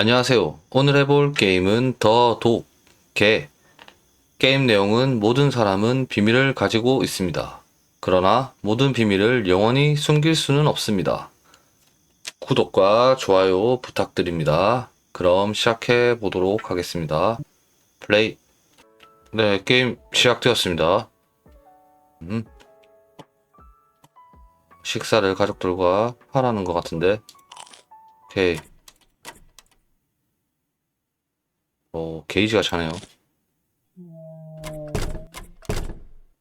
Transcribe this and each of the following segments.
안녕하세요. 오늘 해볼 게임은 더 독, 개. 게임 내용은 모든 사람은 비밀을 가지고 있습니다. 그러나 모든 비밀을 영원히 숨길 수는 없습니다. 구독과 좋아요 부탁드립니다. 그럼 시작해 보도록 하겠습니다. 플레이. 네, 게임 시작되었습니다. 음. 식사를 가족들과 하라는 것 같은데. 오케이. 어, 게이지가 차네요.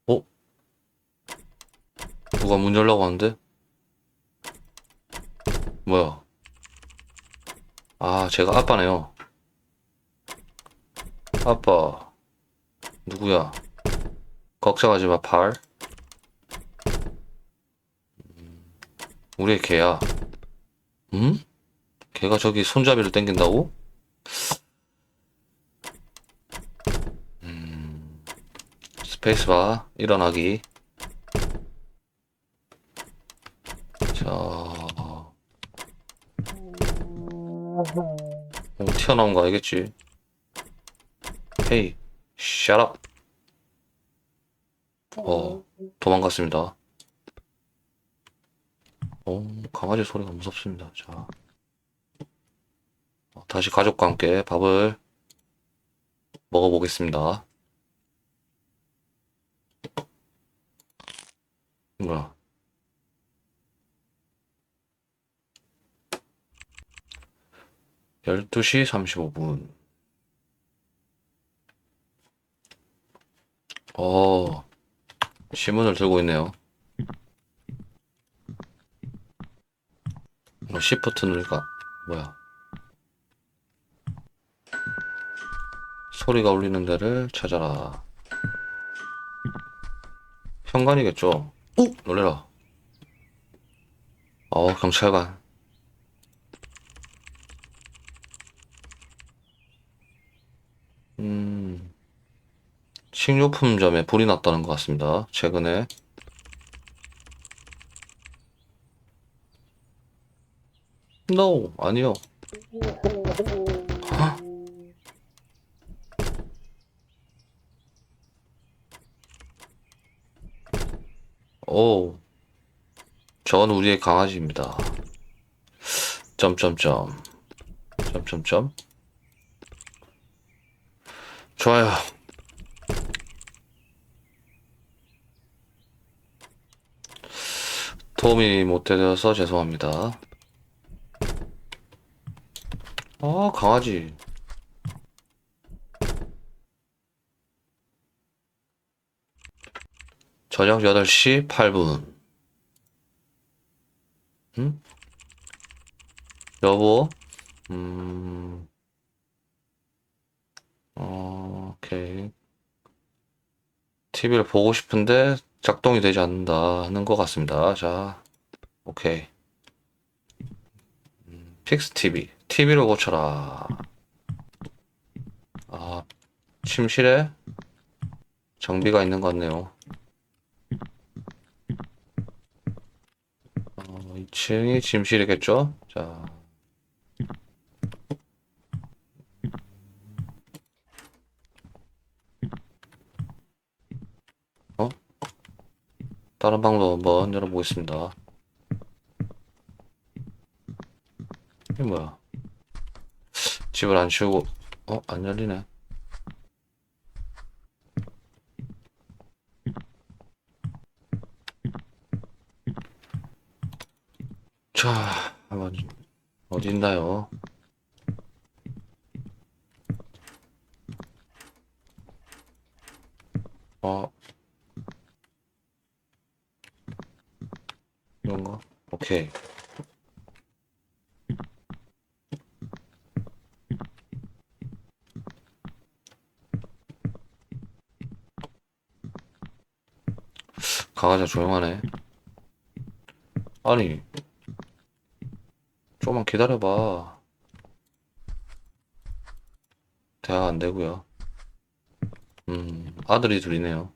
어? 누가 문 열라고 하는데? 뭐야? 아, 제가 아빠네요. 아빠. 누구야? 걱정하지 마, 팔. 음, 우리 개야. 응? 걔가 저기 손잡이를 당긴다고? 스페이스바 일어나기. 자. 어, 튀어나온 거 알겠지? 헤이 샷업 어 도망갔습니다. 어 강아지 소리가 무섭습니다. 자. 어, 다시 가족과 함께 밥을 먹어보겠습니다 뭐야? 열두 시 삼십오 분. 어, 신문을 들고 있네요. 어, 시프트 누르니까, 뭐야. 소리가 울리는 데를 찾아라. 현관이겠죠? 오! 놀래라. 어, 경찰관. 음, 식료품점에 불이 났다는 것 같습니다. 최근에. No, 아니요. 오, 전 우리의 강아지입니다. 점점점. 점점점. 좋아요. 도움이 못 되어서 죄송합니다. 아, 강아지. 저녁 8시 8분. 응? 여보? 음, 어, 오케이. TV를 보고 싶은데 작동이 되지 않는다는 것 같습니다. 자, 오케이. 음, 픽스 TV. TV를 고쳐라. 아, 침실에 장비가 있는 것 같네요. 어, 2층이 침실이겠죠? 자. 어? 다른 방도 한번 열어보겠습니다. 이게 뭐야? 집을 안 치우고, 어? 안 열리네. 자, 한번 어디 있나요? 어, 이런 거? 오케이. 강아지가 조용하네. 아니, 기다려봐. 대화 안 되고요. 음, 아들이 둘이네요.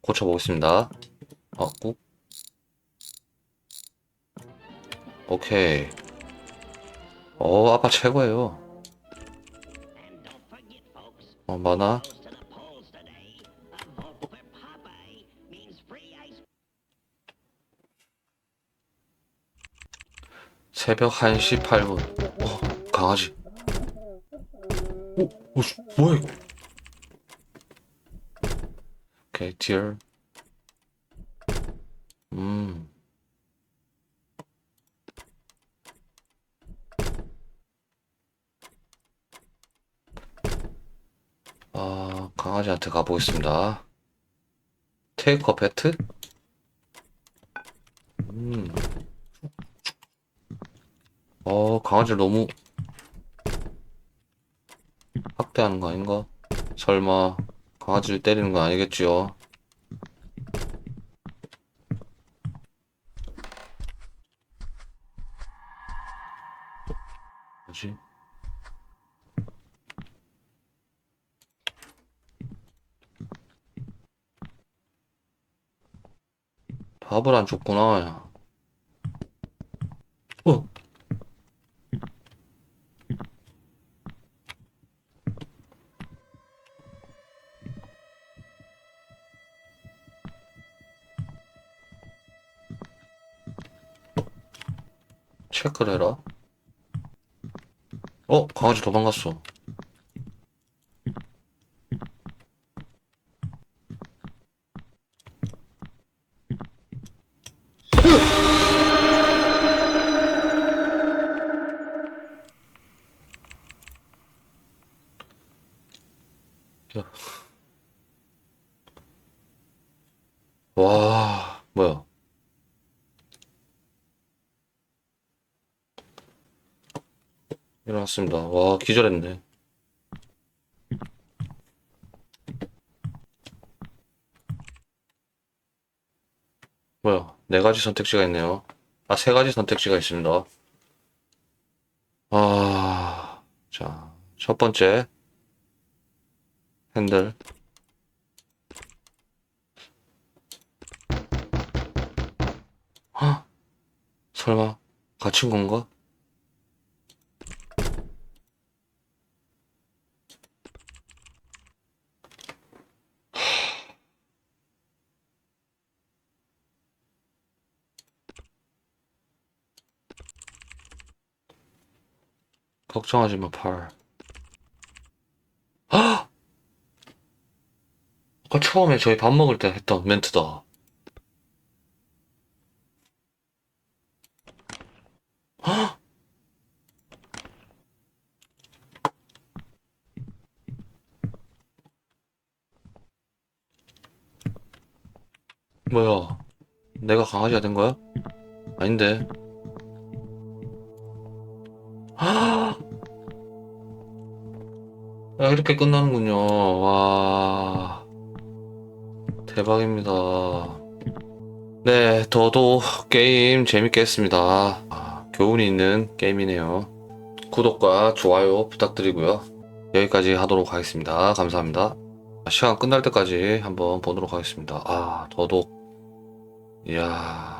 고쳐보겠습니다. 아, 어, 꾹. 오케이. 어, 아빠 최고예요. 어, 많아. 새벽 1시 8분. 어, 강아지. 오, 오, 씨, 뭐야, 이거? 오케이, deer. 음. 아, 강아지한테 가보겠습니다. 테이크 페트? 음. 어, 강아지를 너무 학대하는 거 아닌가? 설마 강아지를 때리는 건 아니겠지요? 뭐지? 밥을 안 줬구나. 야. 어. 체크를 해라. 어, 강아지 도망갔어. 야. 와, 뭐야. 일어났습니다. 와, 기절했네. 뭐야, 네 가지 선택지가 있네요. 아, 세 가지 선택지가 있습니다. 아, 자, 첫 번째. 핸들. 헉! 설마, 갇힌 건가? 걱정하지 마, 팔. 아! 아까 처음에 저희 밥 먹을 때 했던 멘트다. 아! 뭐야? 내가 강아지가 된 거야? 아닌데. 야, 이렇게 끝나는군요. 와. 대박입니다. 네, 저도 게임 재밌게 했습니다. 아, 교훈이 있는 게임이네요. 구독과 좋아요 부탁드리고요. 여기까지 하도록 하겠습니다. 감사합니다. 시간 끝날 때까지 한번 보도록 하겠습니다. 아, 더독. 이야.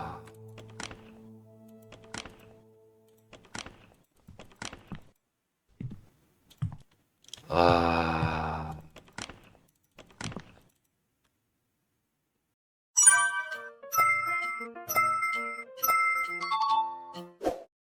아.